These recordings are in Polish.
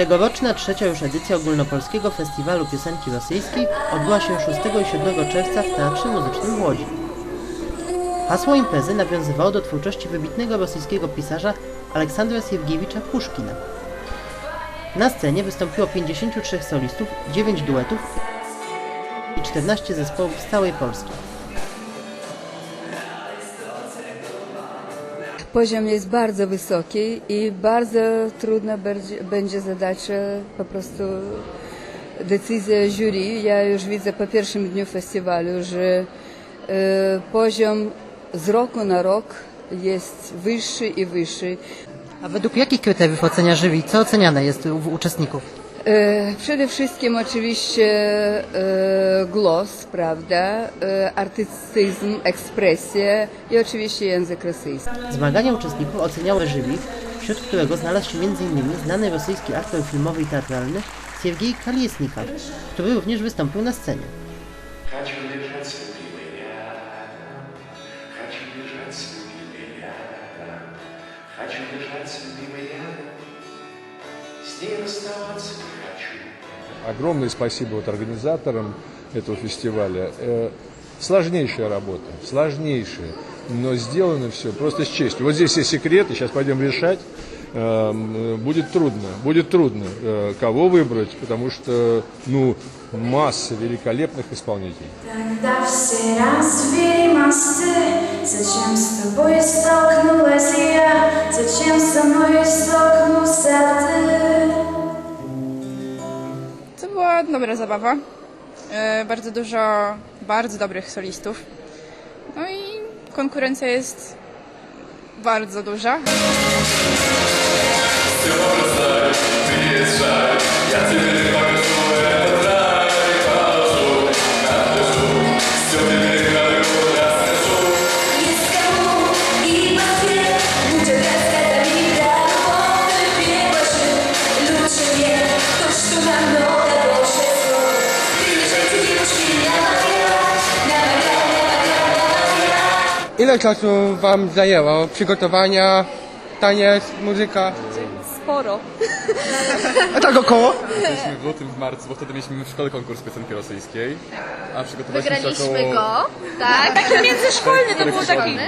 Tegoroczna trzecia już edycja ogólnopolskiego festiwalu piosenki rosyjskiej odbyła się 6 i 7 czerwca w Teatrze Muzycznym w Łodzi. Hasło imprezy nawiązywało do twórczości wybitnego rosyjskiego pisarza Aleksandra Siergiewicza Puszkina. Na scenie wystąpiło 53 solistów, 9 duetów i 14 zespołów z całej Polski. Poziom jest bardzo wysoki i bardzo trudna będzie- będzie zadacza po prostu decyzja jury. Ja już widzę po pierwszym dniu festiwalu, że e, poziom z roku na rok jest wyższy i wyższy. A według jakich kryteriów ocenia jury? Co oceniane jest u uczestników? E, Przede wszystkim oczywiście e, głos, prawda, e, artystyzm, ekspresja i oczywiście język rosyjski. Zmagania uczestników oceniało jury, wśród którego znalazł się m.in. znany rosyjski aktor filmowy i teatralny Siergiej Kaliesnikow, który również wystąpił na scenie. Хочу лежать с любимой рядом, хочу лежать с С ней расставаться не хочу. Огромное спасибо вот организаторам этого фестиваля. Э, Сложнейшая работа, сложнейшая, но сделано все просто с честью. Вот здесь есть секреты, сейчас пойдем решать. Эм, э, Будет трудно, будет трудно, э, кого выбрать, потому что, ну, масса великолепных исполнителей. Тогда все развели мосты Зачем с тобой столкнулась я? Зачем со мной столкнулся ты? To była dobra zabawa. Bardzo dużo bardzo dobrych solistów. No i konkurencja jest bardzo duża. Ile czasu Wam zajęło przygotowania, taniec, muzyka? sporo. A tak około? Byliśmy w lutym, w marcu, bo wtedy mieliśmy w szkole konkurs piosenki rosyjskiej. A przygotowaliśmy się Wygraliśmy około... go, tak? tak taki międzyszkolny to był taki.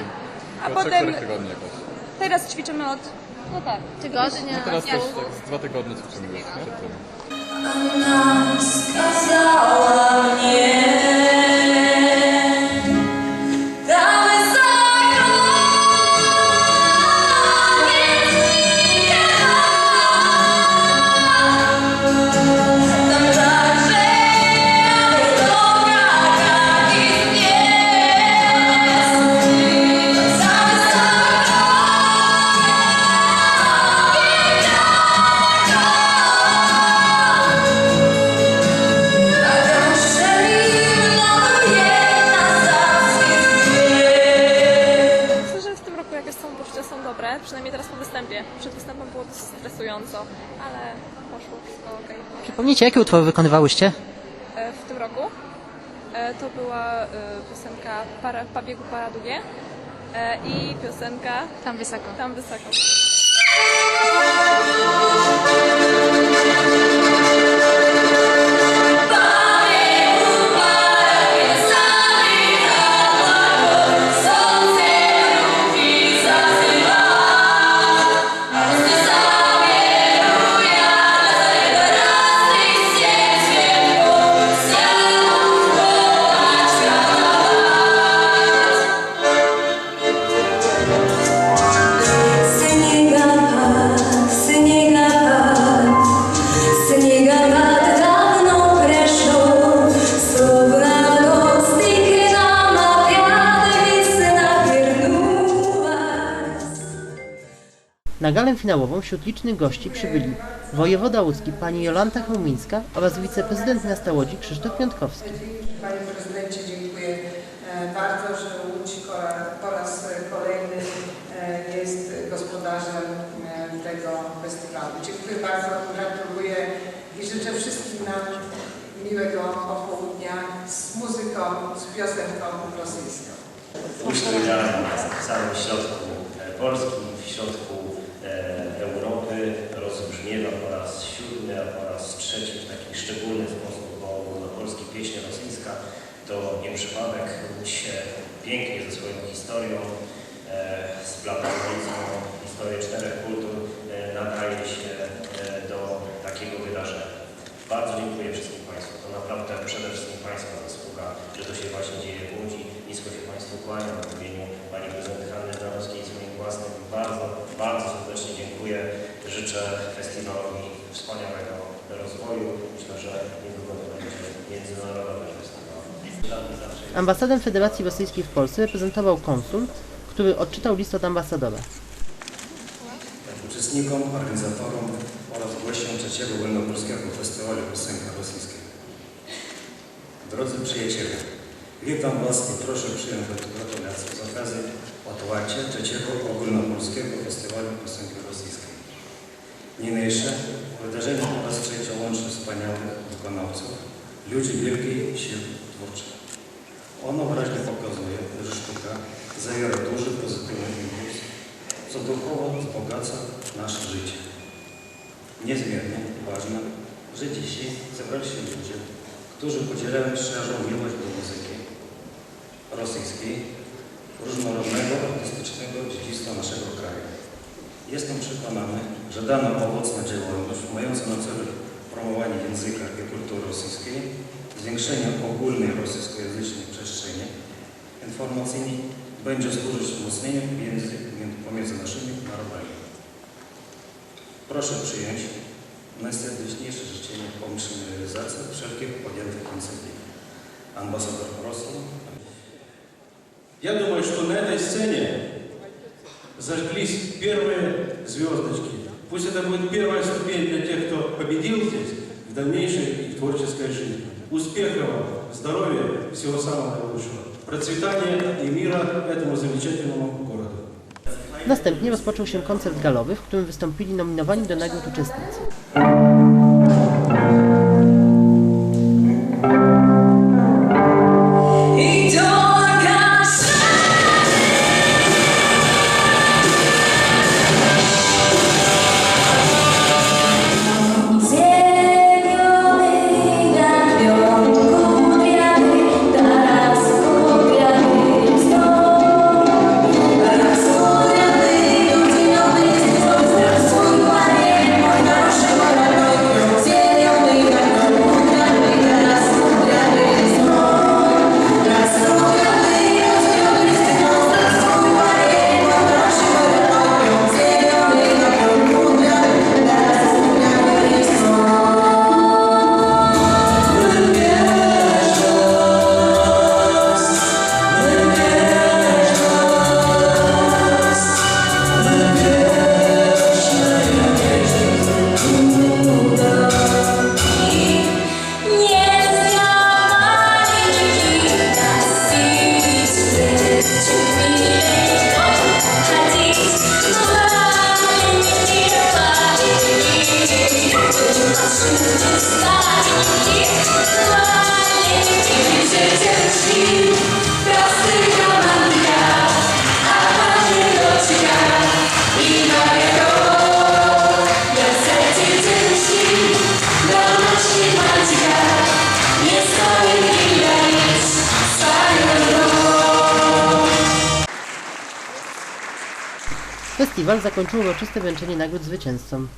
A potem tygodni jakoś. teraz ćwiczymy od... No tak. Tygodnia. Teraz też tak, z dwa tygodnie ćwiczymy już przed tym. Ona wskazała mnie. Ale poszło wszystko ok. Przypomnijcie, jakie utwory wykonywałyście? E, W tym roku e, to była e, piosenka para, Pabiegu Paradu G e, i piosenka tam wysoko. Tam Wysoko. Finałową wśród licznych gości przybyli wojewoda łódzki pani Jolanta Chełmińska oraz wiceprezydent miasta Łodzi Krzysztof Piątkowski. Panie prezydencie, dziękuję e, bardzo, że Łódź po raz kolejny e, jest gospodarzem e, tego festiwalu. Dziękuję bardzo, gratuluję i życzę wszystkim nam miłego popołudnia z muzyką, z piosenką rosyjską. Łódź w samym środku Polski, w środku po raz trzeci w taki szczególny sposób, bo ogólnopolski pieśń rosyjska to nie przypadek. Się pięknie ze swoją historią, e, splatającą historię czterech kultur, e, nadaje się e, do takiego wydarzenia. Bardzo dziękuję wszystkim Państwu. To naprawdę przede wszystkim Państwa zasługa, że to się właśnie dzieje w Łodzi. Nisko się Państwu kłaniam w imieniu Pani Prezydent Hanny Danowskiej i swoim własnym. Bardzo, bardzo serdecznie dziękuję. Życzę festiwalowi wspaniałego rozwoju. Myślę, że niedługo to będzie międzynarodowy festiwal. Zawsze Ambasadę Federacji Rosyjskiej w Polsce reprezentował konsul, który odczytał list od ambasadora. uczestnikom, organizatorom oraz gościom trzeciego Ogólnopolskiego Festiwalu Piosenki Rosyjskiej. Drodzy przyjaciele, witam Was i proszę przyjąć gratulacje z okazji otwarcia trzeciego Ogólnopolskiego Festiwalu Piosenki Rosyjskiej. Niniejsze wydarzenie po raz trzeci łączy wspaniałych wykonawców, ludzi wielkiej siły twórczej. Ono wyraźnie pokazuje, że sztuka zawiera duży pozytywny impuls, co duchowo wzbogaca nasze życie. Niezmiernie ważne, że dzisiaj zebrali się ludzie, którzy podzielają szczerą miłość do muzyki rosyjskiej, różnorodnego artystycznego dziedzictwa naszego kraju. Jestem przekonany, że dana owocna działalność, mająca na celu promowanie języka i kultury rosyjskiej, zwiększenie ogólnej rosyjskojęzycznej przestrzeni informacyjnej będzie służyć wzmocnieniu więzy pomiędzy naszymi narodami. Proszę przyjąć najserdeczniejsze życzenie pomyślnej realizacji wszelkich podjętych inicjatyw. Ambasador Rosji. Я думаю, что на этой сцене зажглись первые звездочки. Пусть это будет первая ступень для тех, кто победил здесь в дальнейшей творческой жизни. Успехов вам, здоровья, всего самого лучшего. Процветания и мира этому замечательному городу. Następnie rozpoczął się koncert galowy, w którym wystąpili nominowani do nagród uczestnicy. Festiwal zakończył uroczyste wręczenie nagród zwycięzcom.